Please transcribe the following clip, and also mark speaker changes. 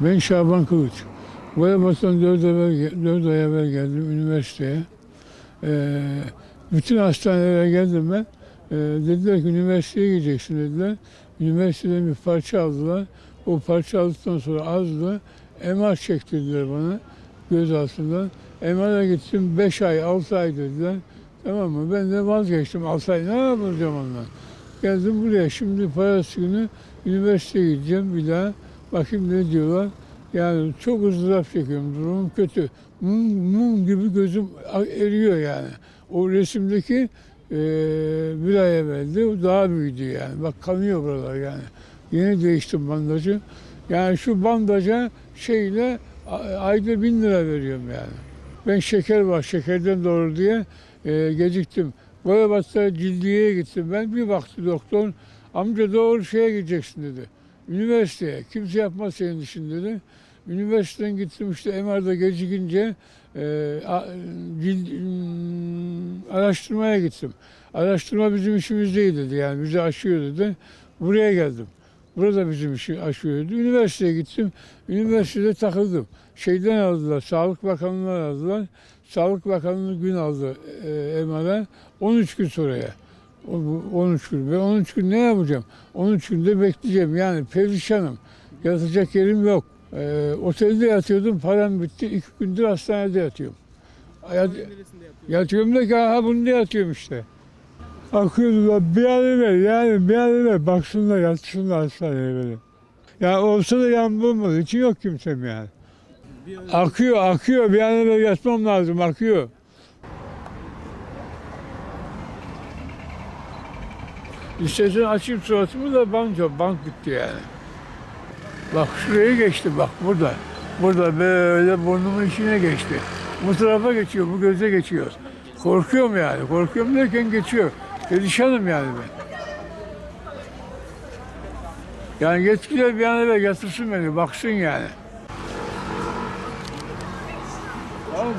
Speaker 1: Ben Şaban Kılıç. Boyabat'tan dört, evvel, dört ay evvel geldim üniversiteye. Ee, bütün hastanelere geldim ben. Ee, dediler ki üniversiteye gideceksin dediler. Üniversiteden bir parça aldılar. O parça aldıktan sonra azdı. MR çektirdiler bana göz altından. MR'a gittim 5 ay 6 ay dediler. Tamam mı? Ben de vazgeçtim. 6 ay ne yapacağım ondan? Geldim buraya. Şimdi parası günü üniversiteye gideceğim bir daha. Bakayım ne diyorlar. Yani çok ızdırap çekiyorum. Durumum kötü. Mum, mum gibi gözüm eriyor yani. O resimdeki eee bir ay evveldi. O daha büyüdü yani. Bak kanıyor buralar yani. Yeni değiştim bandajı. Yani şu bandaja şeyle ayda bin lira veriyorum yani. Ben şeker var, şekerden doğru diye eee, geciktim. Boyabat'ta cildiyeye gittim ben. Bir baktı doktor, amca doğru şeye gideceksin dedi. Üniversiteye. Kimse yapmaz senin işin dedi. Üniversiteden gittim işte MR'da gecikince eee, a- cild, hmm, araştırmaya gittim. Araştırma bizim işimiz değil dedi yani bizi aşıyor dedi. Buraya geldim. Burada bizim işi aşıyordu. Üniversiteye gittim. Üniversitede takıldım. Şeyden aldılar, Sağlık Bakanlığı'ndan aldılar. Sağlık Bakanlığı gün aldı e, MR'a. 13 gün sonraya. O, bu 13 gün. Ben 13 gün ne yapacağım? 13 günde bekleyeceğim. Yani perişanım. Yatacak yerim yok. E, otelde yatıyordum. Param bitti. İki gündür hastanede yatıyorum. Yat, yatıyorum da ki aha bunda yatıyorum işte. Akıyordular bir an evvel yani bir an evvel baksınlar yatsınlar hastaneye böyle. Ya olsa da yan bulmadı. için yok kimsem yani. Akıyor akıyor bir an evvel yatmam lazım akıyor. İstersen açayım suratımı da bank, bank bitti yani. Bak şuraya geçti bak burada. Burada böyle burnumun içine geçti. Bu tarafa geçiyor, bu göze geçiyor. Korkuyorum yani. Korkuyorum derken geçiyor. Perişanım yani ben. Yani yetkililer bir an evvel yatırsın beni, baksın yani. Tamam?